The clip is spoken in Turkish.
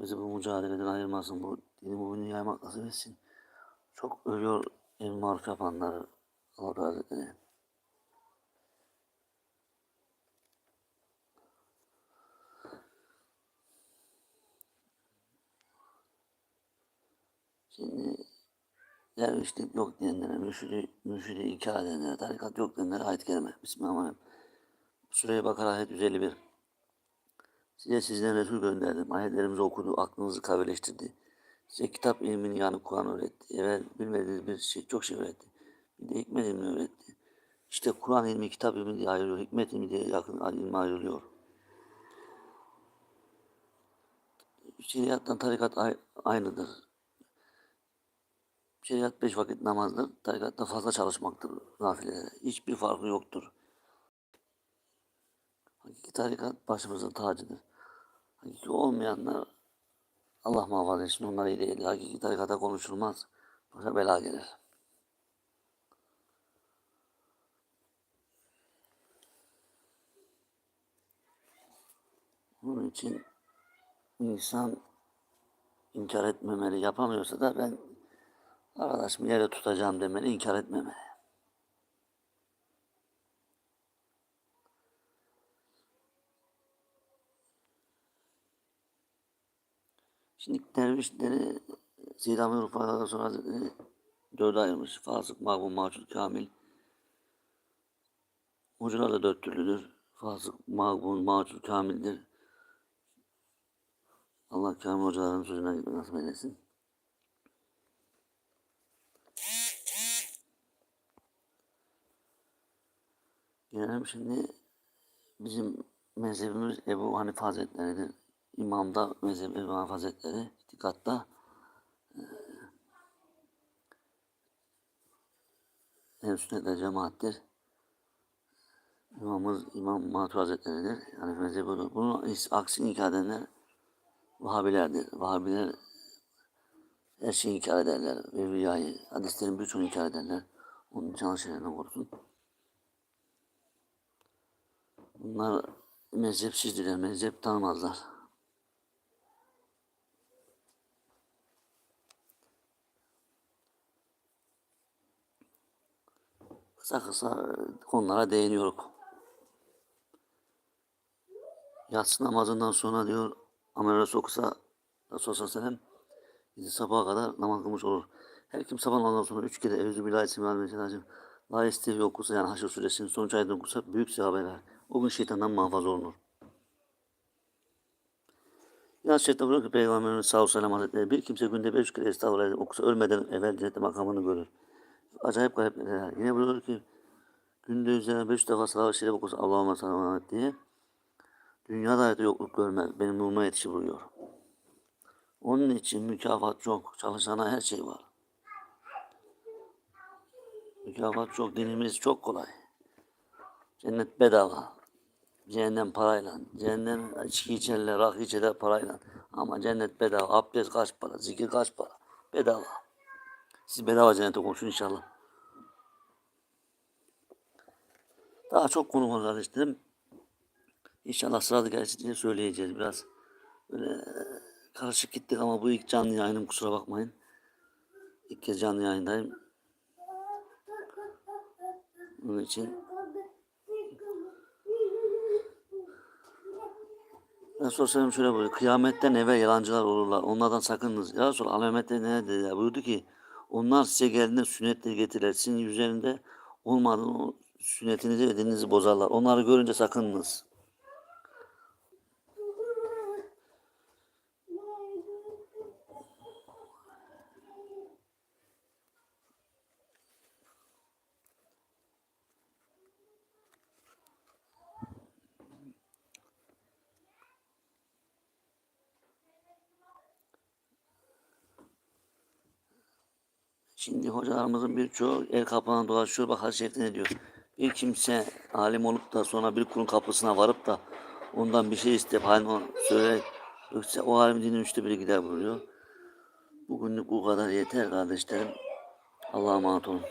Bizi bu mücadeleden ayırmasın. Bu dini dünyaya yaymak nasip etsin. Çok ölüyor el maruf yapanları. Allah razı etsin. Şimdi dervişlik yok diyenlere, mürşidi, mürşidi inkar edenlere, tarikat yok diyenlere ayet gelme. Bismillahirrahmanirrahim. Süreye Bakara ayet 151. Size sizden Resul gönderdim. Ayetlerimizi okudu, aklınızı kaveleştirdi. Size kitap ilmini yani Kur'an öğretti. Evvel bilmediğiniz bir şey, çok şey öğretti. Bir de hikmet ilmini öğretti. İşte Kur'an ilmi, kitap ilmi diye ayrılıyor. Hikmet ilmi diye yakın ilmi ayrılıyor. Şeriattan tarikat ay- aynıdır. Şeriat beş vakit namazdır. Tarikatta fazla çalışmaktır nafilelere. Hiçbir farkı yoktur. Hakiki tarikat başımızın tacıdır. Hakiki olmayanlar Allah muhafaza etsin onlar iyi değil. Hakiki tarikata konuşulmaz. Başa bela gelir. Bunun için insan inkar etmemeli. Yapamıyorsa da ben arkadaşımı yere tutacağım demeli, inkar etmemeli. Şimdi dervişleri Seyyid Ahmet Rufa'dan sonra Hazretleri dörde ayırmış. Fasık, mağbun, mahcur, kamil. Hocalar da dört türlüdür. Fasık, mağbun, mahcur, kamildir. Allah kamil hocaların sözüne nasip eylesin. Gelelim şimdi bizim mezhebimiz Ebu Hanife Hazretleri'dir. İmamda mezhep Hanife Hazretleri, itikatta ehl sünnetle cemaattir. İmamımız İmam Matur Hazretleri'dir. Yani mezhebi budur. Bunun aksini inkar edenler Vahabilerdir. Vahabiler her şeyi inkar ederler. Evliyayı, hadislerin birçoğunu inkar ederler. Onun can şeylerine korusun. Bunlar mezhepsizdirler, mezhep tanımazlar. Kısa kısa konulara değiniyoruz. Yatsı namazından sonra diyor Amel Resul okusa Resulullah sallallahu aleyhi ve sellem sabaha kadar namaz kılmış olur. Her kim sabah namazından sonra üç kere Eûzü billahi bismillahirrahmanirrahim La istivi okusa yani Haşr suresinin son ayetini okusa büyük sevap eder. O gün şeytandan muhafaza olunur. Ya şeytan buyuruyor ki Peygamberimiz sallallahu aleyhi ve sellem hazretleri bir kimse günde beş kere estağfurullah okusa ölmeden evvel cennette makamını görür. Acayip garip neler. Yine buyuruyor ki günde üzerine beş defa salat şerif okusa Allah'ıma sallallahu diye dünyada hayatı yokluk görmez. Benim nuruma yetişir buyuruyor. Onun için mükafat çok. Çalışana her şey var. Mükafat çok. Dinimiz çok kolay. Cennet bedava. Cehennem parayla. Cehennem içki içenler, rakı içenler parayla. Ama cennet bedava. Abdest kaç para, zikir kaç para. Bedava. Siz bedava cennete koşun inşallah. Daha çok konu var kardeşlerim. İnşallah sırada diye söyleyeceğiz biraz. Böyle karışık gittik ama bu ilk canlı yayınım kusura bakmayın. İlk kez canlı yayındayım. Onun için Resulullah Sellem şöyle buyuruyor. Kıyametten evvel yalancılar olurlar. Onlardan sakınınız. Ya Resulallah alamette ne dedi? Ya? Buyurdu ki onlar size geldiğinde sünnetleri getirirler. Sizin üzerinde olmadığını o sünnetinizi ve dininizi bozarlar. Onları görünce sakınınız. Şimdi hocalarımızın birçoğu el kapağına dolaşıyor. Bak hadis ne diyor. Bir kimse alim olup da sonra bir kulun kapısına varıp da ondan bir şey isteyip halini ona söyle yoksa o alimin dinin üçte biri gider buyuruyor. Bugünlük bu kadar yeter kardeşlerim. Allah'a emanet olun.